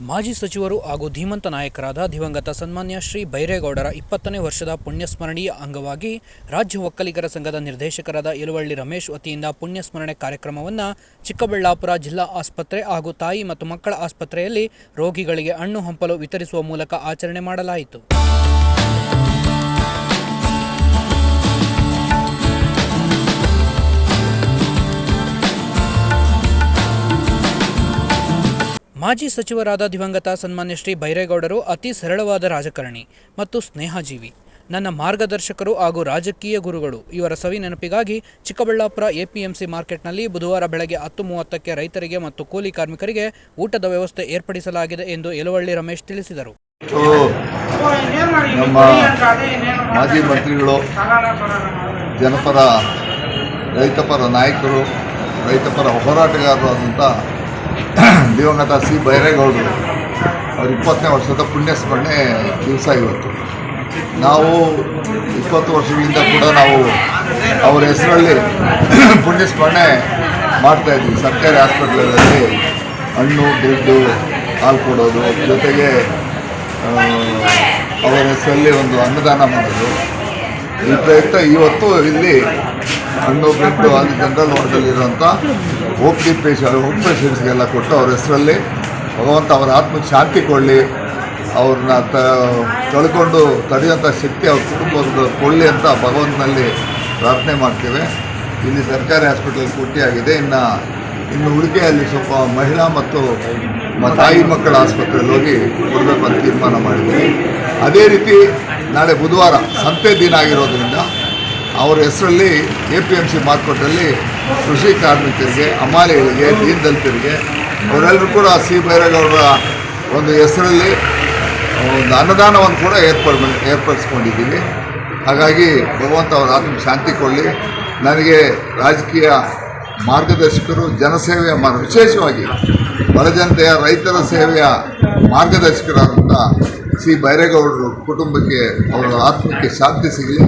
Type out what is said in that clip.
ಮಾಜಿ ಸಚಿವರು ಹಾಗೂ ಧೀಮಂತ ನಾಯಕರಾದ ದಿವಂಗತ ಸನ್ಮಾನ್ಯ ಶ್ರೀ ಬೈರೇಗೌಡರ ಇಪ್ಪತ್ತನೇ ವರ್ಷದ ಪುಣ್ಯಸ್ಮರಣೀಯ ಅಂಗವಾಗಿ ರಾಜ್ಯ ಒಕ್ಕಲಿಗರ ಸಂಘದ ನಿರ್ದೇಶಕರಾದ ಯಲುವಳ್ಳಿ ರಮೇಶ್ ವತಿಯಿಂದ ಪುಣ್ಯಸ್ಮರಣೆ ಕಾರ್ಯಕ್ರಮವನ್ನು ಚಿಕ್ಕಬಳ್ಳಾಪುರ ಜಿಲ್ಲಾ ಆಸ್ಪತ್ರೆ ಹಾಗೂ ತಾಯಿ ಮತ್ತು ಮಕ್ಕಳ ಆಸ್ಪತ್ರೆಯಲ್ಲಿ ರೋಗಿಗಳಿಗೆ ಹಣ್ಣು ಹಂಪಲು ವಿತರಿಸುವ ಮೂಲಕ ಆಚರಣೆ ಮಾಡಲಾಯಿತು. ಮಾಜಿ ಸಚಿವರಾದ ದಿವಂಗತ ಸನ್ಮಾನ್ಯ ಶ್ರೀ ಬೈರೇಗೌಡರು ಅತಿ ಸರಳವಾದ ರಾಜಕಾರಣಿ ಮತ್ತು ಸ್ನೇಹಜೀವಿ. ನನ್ನ ಮಾರ್ಗದರ್ಶಕರು ಹಾಗೂ ರಾಜಕೀಯ ಗುರುಗಳು, ಇವರ ಸವಿ ನೆನಪಿಗಾಗಿ ಚಿಕ್ಕಬಳ್ಳಾಪುರ ಎಪಿಎಂಸಿ ಮಾರ್ಕೆಟ್ನಲ್ಲಿ ಬುಧವಾರ ಬೆಳಗ್ಗೆ ಹತ್ತು ಮೂವತ್ತಕ್ಕೆ ರೈತರಿಗೆ ಮತ್ತು ಕೂಲಿ ಕಾರ್ಮಿಕರಿಗೆ ಊಟದ ವ್ಯವಸ್ಥೆ ಏರ್ಪಡಿಸಲಾಗಿದೆ ಎಂದು ಯಲುವಳ್ಳಿ ರಮೇಶ್ ತಿಳಿಸಿದರು. ನಮ್ಮ ಮಾಜಿ ಮಂತ್ರಿಗಳು, ಜನಪರ ರೈತಪರ ನಾಯಕರು, ರೈತಪರ ಹೋರಾಟಗಾರರು ಆದಂಥ ದಿವಂಗತ ಸಿ ಬೈರೇಗೌಡರು ಅವ್ರ ಇಪ್ಪತ್ತನೇ ವರ್ಷದ ಪುಣ್ಯಸ್ಮರಣೆ ದಿವಸ ಇವತ್ತು. ನಾವು ಇಪ್ಪತ್ತು ವರ್ಷಗಳಿಂದ ಕೂಡ ನಾವು ಅವರ ಹೆಸರಲ್ಲಿ ಪುಣ್ಯಸ್ಮರಣೆ ಮಾಡ್ತಾಯಿದ್ವಿ ಸರ್ಕಾರಿ ಹಾಸ್ಪಿಟ್ಲಲ್ಲಿ ಹಣ್ಣು, ದುಡ್ಡು, ಹಾಲು ಕೊಡೋದು ಜೊತೆಗೆ ಅವರ ಹೆಸರಲ್ಲಿ ಒಂದು ಅನ್ನದಾನ ಮಾಡೋದು. ಈ ಪ್ರಯುಕ್ತ ಇವತ್ತು ಇಲ್ಲಿ ಹಣ್ಣು ಬಿಟ್ಟು ಅಲ್ಲಿ ಜನರಲ್ ವಾರ್ಡಲ್ಲಿರುವಂಥ ಓ ಪಿ ಪೇಷಂಟ್ ಹೋಮ್ ಪೇಷಂಟ್ಸ್ಗೆಲ್ಲ ಕೊಟ್ಟು ಅವ್ರ ಹೆಸರಲ್ಲಿ ಭಗವಂತ ಅವರ ಆತ್ಮಕ್ಕೆ ಶಾಂತಿ ಕೊಡಲಿ, ಅವ್ರನ್ನ ತ, ಕಳ್ಕೊಂಡು ತಡೆಯುವಂಥ ಶಕ್ತಿ ಅವ್ರ ಕುಟುಂಬದ ಕೊಡಲಿ ಅಂತ ಭಗವಂತನಲ್ಲಿ ಪ್ರಾರ್ಥನೆ ಮಾಡ್ತೇವೆ. ಇಲ್ಲಿ ಸರ್ಕಾರಿ ಹಾಸ್ಪಿಟಲ್ ಪೂರ್ತಿಯಾಗಿದೆ. ಇನ್ನು ಇನ್ನು ಉಳಿಕೆಯಲ್ಲಿ ಸ್ವಲ್ಪ ಮಹಿಳಾ ಮತ್ತು ತಾಯಿ ಮಕ್ಕಳ ಆಸ್ಪತ್ರೆಯಲ್ಲಿ ಹೋಗಿ ಕೊಡಬೇಕು ಅಂತ ತೀರ್ಮಾನ ಮಾಡಿದ್ದೀವಿ ಅದೇ ರೀತಿ ನಾಳೆ ಬುಧವಾರ ಸಂತೆ ದಿನ ಆಗಿರೋದ್ರಿಂದ ಅವರ ಹೆಸರಲ್ಲಿ ಎ ಪಿ ಎಂ ಸಿ ಮಾರ್ಕೆಟಲ್ಲಿ ಕೃಷಿ ಕಾರ್ಮಿಕರಿಗೆ ಅಮಾಲಿಗಳಿಗೆ ದೀನ್ ದಲಿತರಿಗೆ, ಅವರೆಲ್ಲರೂ ಕೂಡ ಸಿ ಬೈರೇಗೌಡರ ಒಂದು ಹೆಸರಲ್ಲಿ ಒಂದು ಅನ್ನದಾನವನ್ನು ಕೂಡ ಏರ್ಪಡ್, ಏರ್ಪಡಿಸ್ಕೊಂಡಿದ್ದೀವಿ. ಹಾಗಾಗಿ ಭಗವಂತ ಅವರ ಆತ್ಮ ಶಾಂತಿ ಕೊಡಲಿ. ನನಗೆ ರಾಜಕೀಯ ಮಾರ್ಗದರ್ಶಕರು, ಜನಸೇವೆಯ ಮಾರ್ಗ, ವಿಶೇಷವಾಗಿ ಬಡಜನತೆಯ ರೈತರ ಸೇವೆಯ ಮಾರ್ಗದರ್ಶಕರಾದಂಥ ಸಿ ಬೈರೇಗೌಡರು ಕುಟುಂಬಕ್ಕೆ ಅವರ ಆತ್ಮಕ್ಕೆ ಶಾಂತಿ ಸಿಗಲಿ.